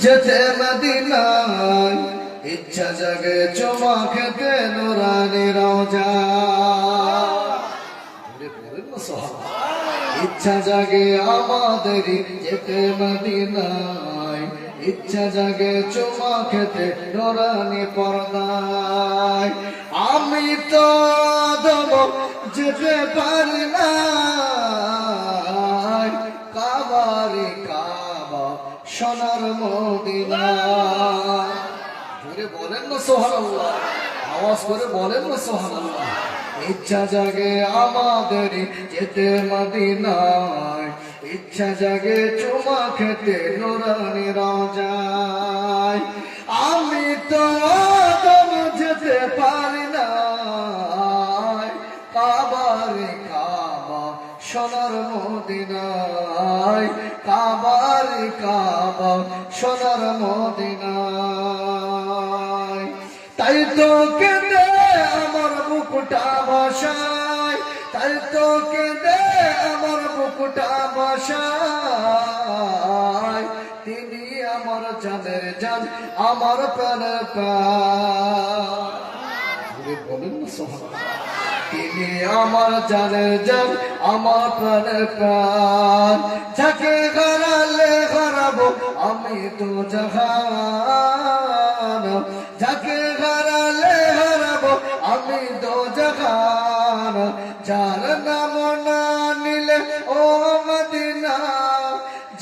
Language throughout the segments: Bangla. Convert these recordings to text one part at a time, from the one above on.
যেতে মদিনায়। ইচ্ছা জাগে চমা খেতে নুরানি রোজা। ইচ্ছা জাগে আমাদের যেতে মদিনায়। ইচ্ছা জাগে চুমা খেতে নোরানি পর্দায়। আমি তো দেব যেতে পারি না কাবারি কাবা সোনার মদিনা। জোরে বলেন না সোহান আওয়াজ করে বলেন না সোহান ইচ্ছা জাগে আমাদের যেতে মদিনায়। ইচ্ছা জাগে চুমা খেতে নোরানি রাজায়। আমি তো যেতে পারি না। কাবারে কাবা, সোনার মদিনায়। কাবারে কাবা, সোনার মদিনায়। তাই তো কেঁদে আমার বুকুটা বসায়, তাই তো কেঁদে আমার বুকুটা বসায়। তিনি আমার জানের জান, আমার প্রাণের প্রাণ। বলেন তিনি আমার জানের জান আমার প্রাণের প্রাণ। যাকে হারালে হারাবো আমি তো জাহান। যাকে হারালে হারাবো আমি তো জাহান। যার নাম না নিলে ও মদিনা,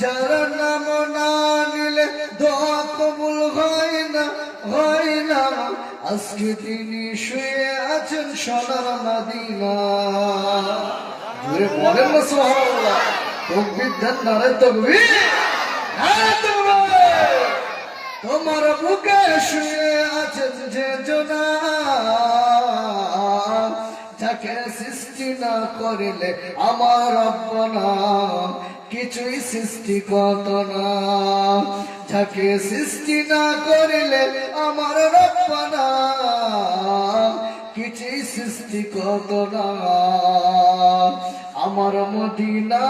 যার নাম না নিলে দোয়া কবুল হয় না হয় না। আজকে তিনি শুয়ে আছেন সোনার মদিনা। জোরে বলেন না সুবহানাল্লাহ। তকবীর দেন নারে তকবীর। নারে তকবীর। তোমার বুকে শুয়ে আছেন যে জনা যাকে সৃষ্টি না করিলে আমার রব্বনা কিছুই সৃষ্টি কত না। যাকে সৃষ্টি না করিলে আমার রব্বনা কিছুই সৃষ্টি কত না। আমার মদিনা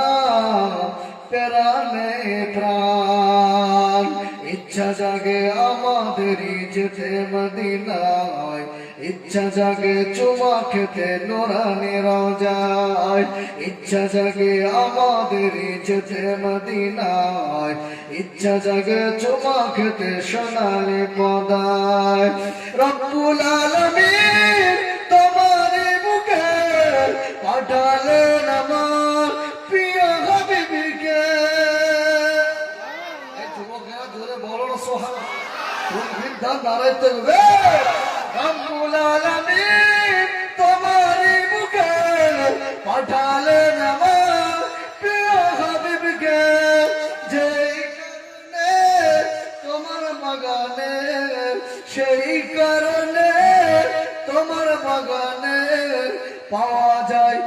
প্রাণে প্রাণ। ইচ্ছা জাগে আমাদের যেতে মদিনায়। ইচ্ছা জাগে চুমা খেতে নোরানি রাজায় ইচ্ছা জাগে আমাদের যেতে মদিনায়। ইচ্ছা জাগে চুমা খেতে সোনালি পদায়। রব্বুল আলমীর তোমার মুখে পাঠালেন আমার প্রিয় হাবিবিকে। যুবকেরা জোরে বলো না সোহান তুলবে আমার প্রিয় তোমার বাগানে, সেই কারণে তোমার বাগানে পাওয়া যায়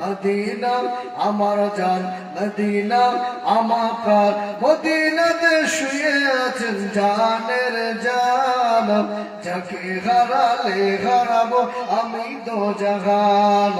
মদিনা, আমার জান, মদিনা, আমার মদিনাতে শুয়ে আছেন জানের জান যাকে হারালে হারাবো, আমি তো জাহান।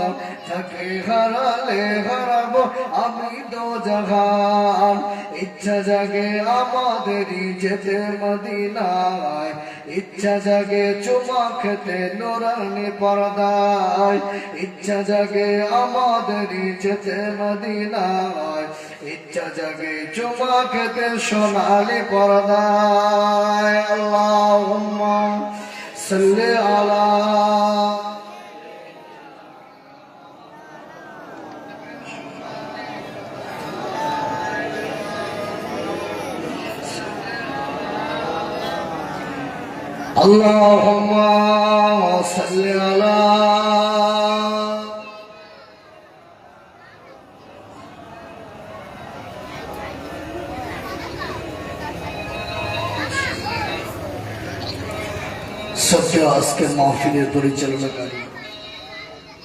যাকে হারালে হারাবো, আমি তো জাহান। ইচ্ছা জাগে আমাদেরই যেতে মদিনায়, ইচ্ছা জাগে চুমা খেতে নোরানি পর্দায়, ইচ্ছা জাগে আমাদেরই যেতে মদিনায়, ইচ্ছা জাগে চুমা খেতে সোনালি পর্দায়। আল্লাহ। اللهم صل على اللهم صل على সত্য আজকে মাহফিলের পরিচালনাকারী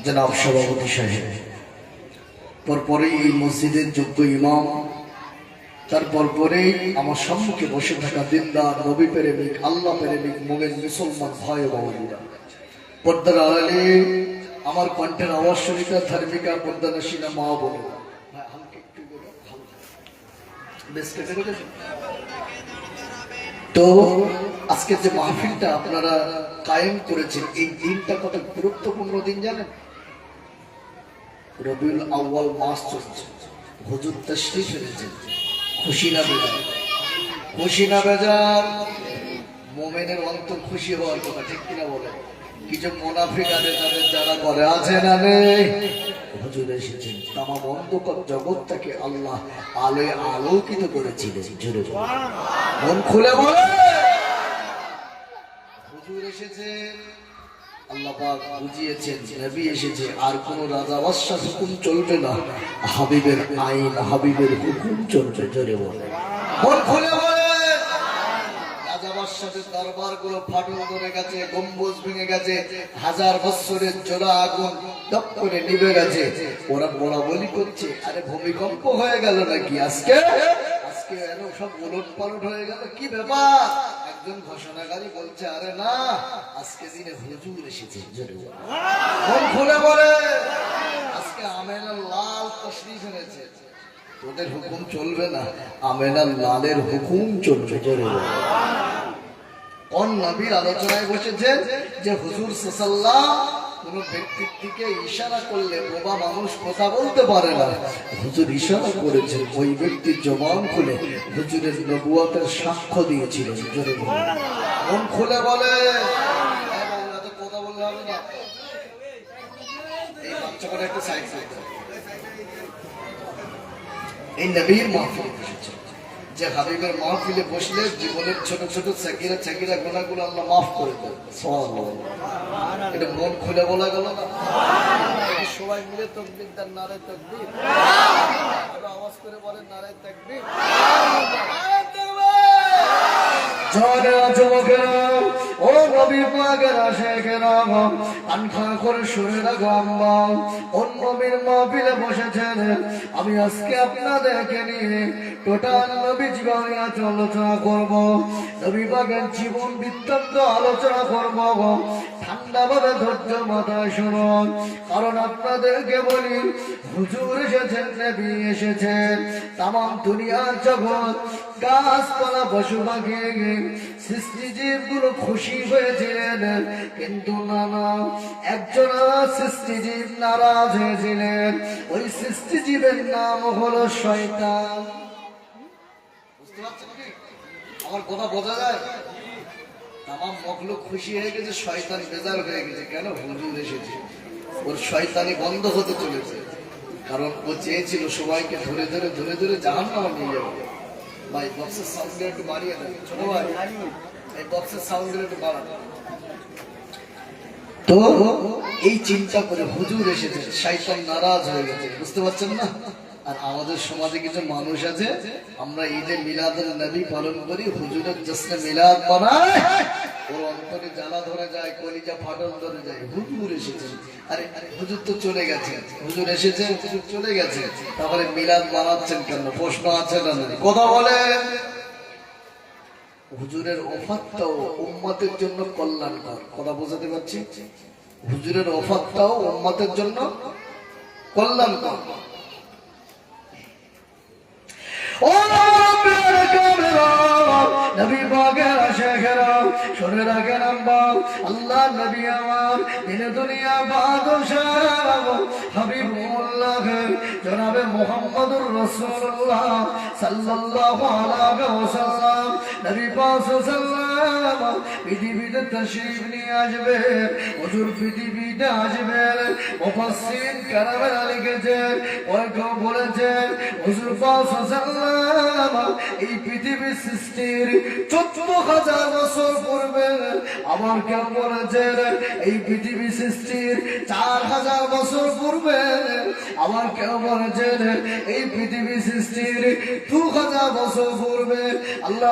জনাব সভাপতি সাহেব। পরপরে এই মসজিদের যোগ্য ইমাম তারপর পরেই আমার সম্মুখে বসে থাকা দিনদার নবী প্রেমিক আল্লাহ প্রেমিক মোমেন মুসলমান ভাই ও বাবুরা পর্দার আড়ালে আমার কণ্ঠের আওয়াজ শুনিতা ধার্মিকা মা ভাই, হালকা একটু বলো? তো আজকে যে মাহফিলটা আপনারা কায়েম করেছেন, এই দিনটা কত গুরুত্বপূর্ণ দিন জানেন? রবিউল আউ্বাল মাস চলছে। হুজুর তশরিফ এনেছেন। খুশি না বেজার? খুশি না বেজার? মোমেনের অন্তর খুশি হওয়ার কথা, ঠিক কিনা বলে কিছু মোনাফিক আছে তাদের যারা বলে আছে না হুজুর এসেছেন। তামা অন্ধকার জগৎটাকে আল্লাহ আলোয় আলোকিত করেছিলেন জুড়ে মন খুলে বলে গম্বুজ ভেঙে গেছে, হাজার বছরের জোড়া আগুন টপ করে নিভে গেছে। ওরা বলা বলি করছে, আরে ভূমিকম্প হয়ে গেল নাকি আজকে? আজকে এত সব উলট পালট হয়ে গেল, কি ব্যাপার? একজন ঘোষণাকারী বলছে, আরে না, আজকে দিনে হুজুর এসেছে। খুলে বলে, আজকে আমেনা লাল তশরিফ এনেছে তোদের হুকুম চলবে না, আমেনা লালের হুকুম চলবে অন নবীর আলোচনায় বসেছেন যে, হুজুর সাল্লাল্লাহ কোন ব্যক্তির দিকে ইশারা করলে বোবা মানুষ কথা বলতে পারে না। হুজুর ইশারা করেছেন ওই ব্যক্তির জবান খুলে হুজুরের নবুয়াতের সাক্ষ্য দিয়েছিল জোরে বলে। মন খুলে বলে। কথা বললে হবে না। এই একটা সাইড এই নবীর মাহফিলে বসেছে যে হাবিবের মাহফিলে বসলে জীবনের ছোট ছোট চাকিরা চাকিরা গোনাগুলো আল্লাহ মাফ করে দেয় এটা মন খুলে বলা গেল না? সবাই মিলে তকবির তার নারায় তকবির। আওয়াজ করে বলেন নারায় তকবির। ও নবী বসেছেন, আমি আজকে আপনাদেরকে নিয়ে টোটাল নবী জীবন আলোচনা করব। নবী পাকের জীবন বৃত্তান্ত আলোচনা করব। ঠান্ডা ভাবে ধৈর্য মাথায় শুনুন কারণ আপনাদেরকে বলি, হুজুর এসেছেন, নবী এসেছেন তাম দুনিয়ার জগৎ, গাছপালা, পশু পাখি খুশি হয়েছিলেন, কিন্তু নারাজ হয়েছিলেন। ওই নাম হলো শয়তান? আমার কথা বোঝা যায়? মখলুক খুশি হয়ে গেছে, শয়তান বেজার হয়ে গেছে। কেন? হুজুর এসেছে। ওর শয়তানি বন্ধ হতে চলেছে। কারণ ও চেয়েছিল সবাইকে ধরে ধরে ধরে ধরে জাহান নিয়ে যাবে ভাই বক্সের সাউন্ড একটু বাড়িয়ে দেন। ছোট ভাই, এই বক্সের সাউন্ড একটু বাড়ান। তো, এই চিন্তা করে হুজুর এসেছে, শয়তান নারাজ হয়ে গেছে, বুঝতে পারছেন না? আর আমাদের সমাজে কিছু মানুষ আছে, আমরা ঈদে মিলাদের নবী পালন করি, হুজুরের জশ্নে মিলাদ বানায় ওর অন্তরে জ্বালা ধরে যায়, কলিজা ফাটল ধরে যায়। হুজুর এসেছে আরে হুজুর তো চলে গেছে। হুজুর এসেছে হুজুর চলে গেছে। তাহলে মিলাদ বানাচ্ছেন কেন? প্রশ্ন আছে না? কথা বলে হুজুরের ওফাতটাও উম্মতের জন্য কল্যাণকর। কথা বোঝাতে পারছি? হুজুরের ওফাতটাও উম্মতের জন্য কল্যাণকর। নবী পাকের আশেখেরা, শুনে রাখেন আল্লাহ নবী আমার দিনে দুনিয়া জনাবে নবী পৃথিবীতে তশরিফ নিয়ে আসবে পৃথিবীতে আসবেন মুফাসসির কারামেরা লিখেছেন ওই কেউ বলেছেন এই পৃথিবীর সৃষ্টির চোদ্দ হাজার বছর পূর্বে আবার কেউ বলেছেন এই পৃথিবী সৃষ্টির চার হাজার বছর পূর্বে আবার কেউ বলেছেন এই পৃথিবী সৃষ্টির দু হাজার বছর পূর্বে আল্লাহ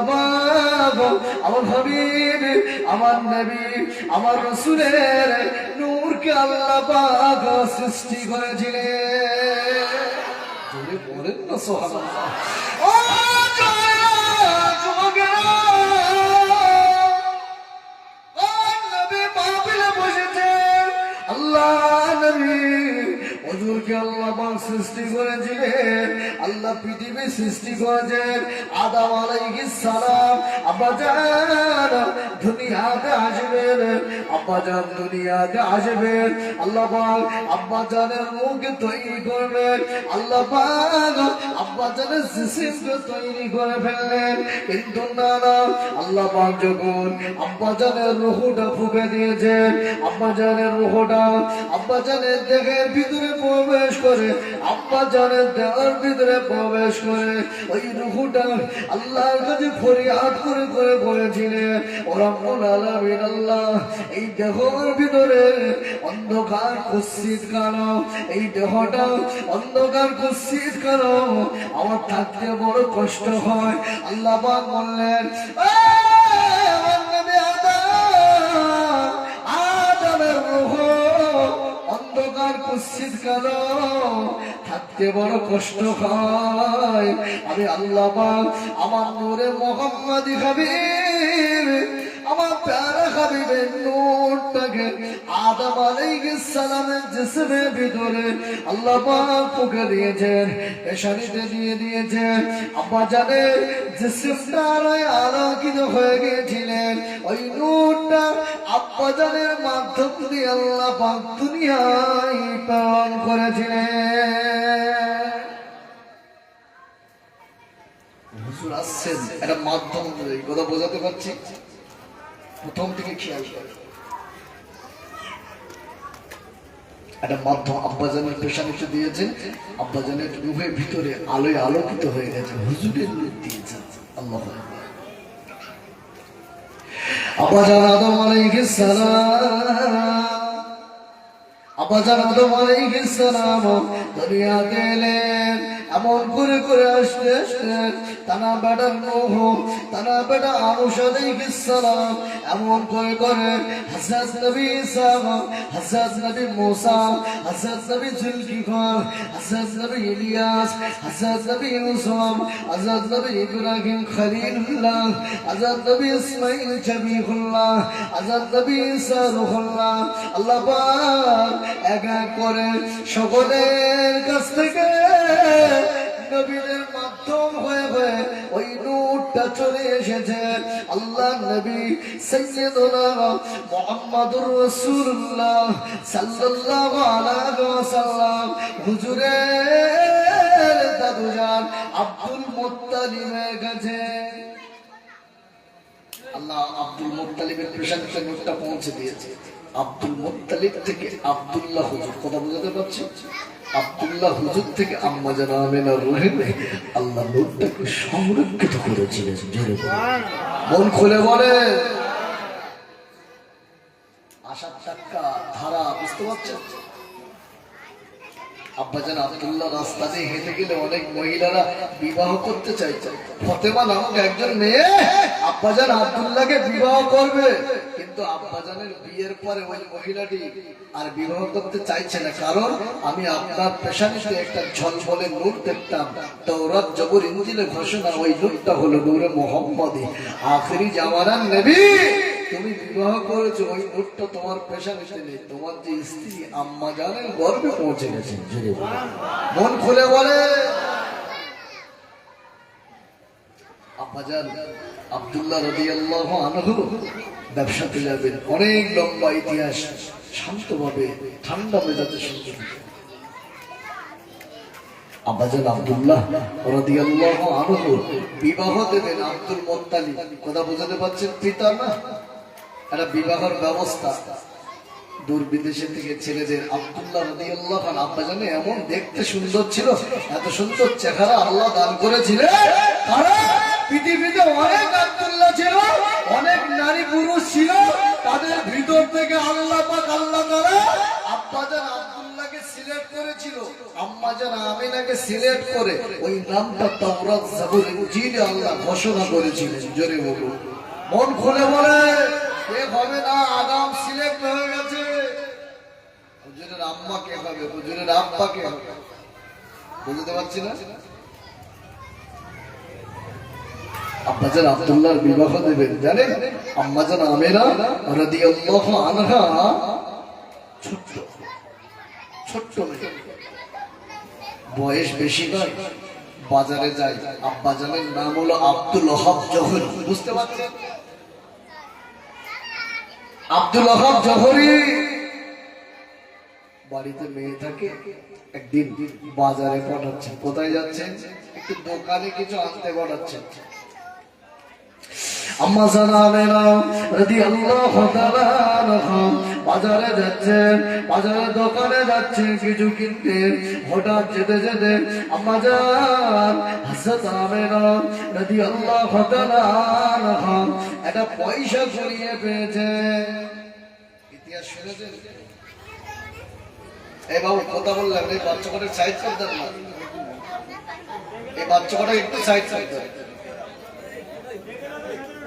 আমার হাবিব, আমার নবী, আমার রসুলের নূরকে আল্লাহ পাক সৃষ্টি করেছিলেন। বলেন না সোহানুল্লাহ সৃষ্টি করেছিলেন। আল্লাহ পৃথিবী সৃষ্টি করেছেন। আদাম আলাইহিস সালাম। আবার দুনিয়াতে আসবেন। আব্বাজান দুনিয়াতে আসবেন আল্লাহ পাক আব্বাজানের মুখ তৈরি করবেন। আল্লাহ পাক আব্বাজানের জিসিমকে তৈরি করে ফেললেন। কিন্তু না না, আল্লাহ পাক যখন আব্বাজানের রুহুটা ফুকে দিয়েছেন আব্বাজানের রুহুটা আব্বাজানের দেহের ভিতরে প্রবেশ করে আব্বাজানের দেহের ভিতরে প্রবেশ করে, ওই রুহুটা আল্লাহর কাছে ফরিয়াদ করে করে বলেছিলেন ওরা মন আলামিন, আল্লাহ এই দেহর ভিতরে অন্ধকার কুৎসিত কালো এই দেহটা অন্ধকার কুৎসিত কালো আমার থাকতে বড় কষ্ট হয়। আল্লাহ বললেন "এই আমার নবী আদম, আদমের রূহ অন্ধকার থাকতে বড় কষ্ট হয়। আমি আল্লাহ আমার নূরে মোহাম্মদী হাবিব আমার প্যারা হাবিবের নূরটাকে আদম আলাইহিস সালামের জিসমের ভিতরে আল্লাহ পাক ফুঁকে দিয়েছেন, পেশানিতে দিয়ে দিয়েছেন। আব্বা জানে জিসমটা আলোয় আলোকিত হয়ে গিয়েছিলেন। ওই নূরটা আব্বা জানের মাধ্যম দিয়ে আল্লাহ পাক দুনিয়ায় প্রেরণ করেছিলেন। আসছেন, একটা মাধ্যম কথা বোঝাতে পারছি? প্রথম থেকে খেয়াল করে। একটা মাধ্যম আব্বাজানের আব্বাজানের রুহের ভিতরে আলোয় আলোকিত হয়ে গেছে, হুজুরের রূপ আল্লাহ আব্বাজান আদম আলাইহিস সালাম। আব্বাজান আদম আলাইহিস সালাম দুনিয়াতে এলেন এমন করে করে আসতে আসতে তানা বেটার নোহ তানা বেটা আলাইহিস সালাম এমন করে করে হযরত নবী ঈসা হযরত নবী মুসা হযরত নবী জুলকিফার হযরত নবী ইলিয়াস হযরত নবী ইউসুফ হযরত নবী ইব্রাহিম খলিলুল্লাহ হযরত নবী ইসমাঈল শফিউল্লাহ হযরত নবী ঈসা রূহুল্লাহ। আল্লাহ এক এক করে সকলের কাছ থেকে নবীদের মাধ্যম হয়ে হয়ে ওই নূরটা চলে এসেছে। আল্লাহ নবী সৈয়দুনা মুহাম্মাদুর রাসূলুল্লাহ সাল্লাল্লাহু আলাইহি ওয়াসাল্লাম, হুজুরের দাদুজান আব্দুল মুত্তালিবের কাছে। আল্লাহ আব্দুল মুত্তালিবের প্রশংসা পৌঁছে দিয়েছে। আব্দুল মুত্তালিব থেকে আব্দুল্লাহ হুজুর। কথা বোঝাতে পারছি? আব্দুল্লাহ হুজুর থেকে আম্মা যেন আমেনা রহিম আল্লাহ লোকটাকে সংরক্ষিত করেছিলেন, জোরে মন খুলে বলে আশার টাক্কা ধারা, বুঝতে পারছেন? আব্বাজান আব্দুল্লাহ রাস্তা দিয়ে হেঁটে গেলে অনেক মহিলারা বিবাহ করতে চাইছে। ফতেমা নামক একজন মেয়ে আব্বাজান আব্দুল্লাহকে বিবাহ করবে। কিন্তু আব্বাজানের বিয়ের পরে ওই মহিলাটি আর বিবাহ করতে চাইছে না। কারণ আমি আপনার পেশানিতে একটা ঝলঝলে নূর দেখতাম। তৌরাত জবর ইঞ্জিলে ঘোষণা, ওই নূরটা হলো নূরে মোহাম্মদী। আখেরি জামানার নবী। তুমি বিবাহ করেছ, ওই নূরটা তোমার পেশানিতে নেই। তোমার যে স্ত্রী, আম্মা জানের গর্বে পৌঁছে গেছে মন খুলে বলে। বিবাহ দেবেন আব্দুল মুত্তালিব। কথা বোঝাতে পারছেন পিতা না? একটা বিবাহের ব্যবস্থা। দূর বিদেশে থেকে ছেলেদের আব্দুল্লাহ রাদিয়াল্লাহু আনহু আব্বাজানে এমন দেখতে সুন্দর ছিল, এত সুন্দর চেহারা আল্লাহ দান করেছিলেন। পৃথিবীতে অনেক আব্দুল্লাহ ছিল, অনেক নারী পুরুষ ছিল, তাদের ভিতর থেকে আল্লাহ পাক আল্লাহ আব্দুল্লাহকে সিলেক্ট করেছিল। আম্মাজান আমিনাকে সিলেক্ট করে ওই নামটা তাওরাত আল্লাহ ঘোষণা করেছিলেন। জোরে বলুন। মন খুলে বলে বিবাহ দেবেন, জানেন? আমেরা ছোট্ট ছোট্ট বয়স বেশি নয়, বাজারে যায়। আব্বা জানের নাম হলো আব্দুল ওহাব জহরি। বুঝতে পারছেন? আব্দুল আহাব জহরি বাড়িতে মেয়ে থাকে, একদিন বাজারে পাঠাচ্ছেন কোথায় যাচ্ছেন একটু দোকানে কিছু আনতে পাঠাচ্ছেন আম্মা জানাবেনা রদি আল্লাহ বাজারে যাচ্ছে বাজারে দোকানে যাচ্ছে, কিছু কিনতে। হঠাৎ যেতে যেতে আম্মা জান হাসত আমেনা রদি আল্লাহ একটা পয়সা কুড়িয়ে পেয়েছে। ইতিহাস শুনেছেন? এই বাবু, কথা বললাম, এই বাচ্চা কটা সাইড করতেন না? এই বাচ্চা কটা একটু সাইড করতেন হ্যাঁ গো- গোয়েন্দার মেয়ে কোথায় হ্যাঁ ছেলে কোথায়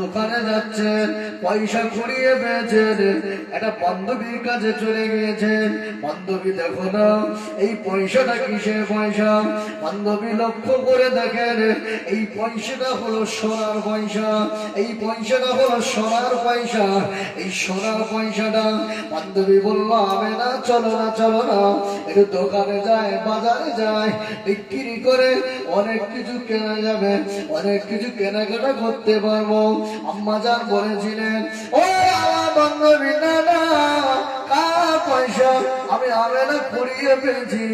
দোকানে যাচ্ছেন, পয়সা কুড়িয়ে পেয়েছেন, একটা বান্ধবীর কাছে চলে গিয়েছেন। বান্ধবী, দেখো না, এই পয়সাটা কিসের পয়সা? বান্ধবী লক্ষ্য করে দেখেন, এই পয়সাটা হলো সোনার পয়সা। এই পয়সাটা হলো সোনার পয়সা। এই সোনার পয়সাটা, বান্ধবী বলল আমি না, চলো না চলো না। একটু দোকানে যায়, বাজারে যায়, বিক্রি করে অনেক কিছু কেনা যাবে, অনেক কিছু কেনাকাটা করতে পারব। আম্মা যান বলেছিলেন ও আমার বান্ধবী না কার পয়সা আমি আমেনা পেয়েছি।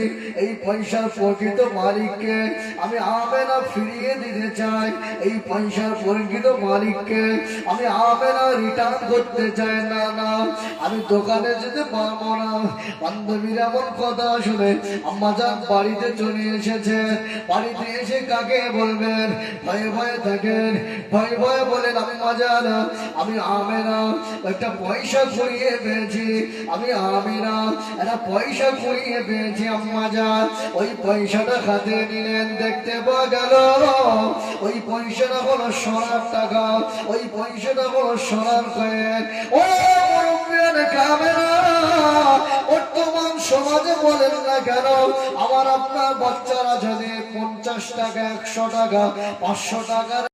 এই পয়সার প্রকৃত মালিককে আমি আমেনা ফিরিয়ে দিতে চাই। এই পয়সার প্রকৃত মালিককে আমি আমেনা রিটার্ন করতে চাই। না না, আমি দোকানে যেতে পারব না। বান্ধবীর এমন কথা শুনে আম্মা যান বাড়িতে চলে এসেছে। বাড়িতে এসে কাকে বলবেন? ভয়ে ভয়ে থাকেন। ভয়ে ভয়ে বলেন, আমি মজা না আমি আমেনা একটা পয়সা কুড়িয়ে পেয়েছি। আমি আমেনা একটা পয়সা কুড়িয়ে পেয়েছি আম্মা যান ওই পয়সাটা হাতে নিলেন, দেখতে পাওয়া গেল। ওই পয়সাটা হলো সোনার টাকা, ওই পয়সাটা হলো সোনার কয়েন। ও বর্তমান সমাজে বলেন না কেন, আমার আপনার বাচ্চারা যদি পঞ্চাশ টাকা, একশো টাকা, পাঁচশো টাকার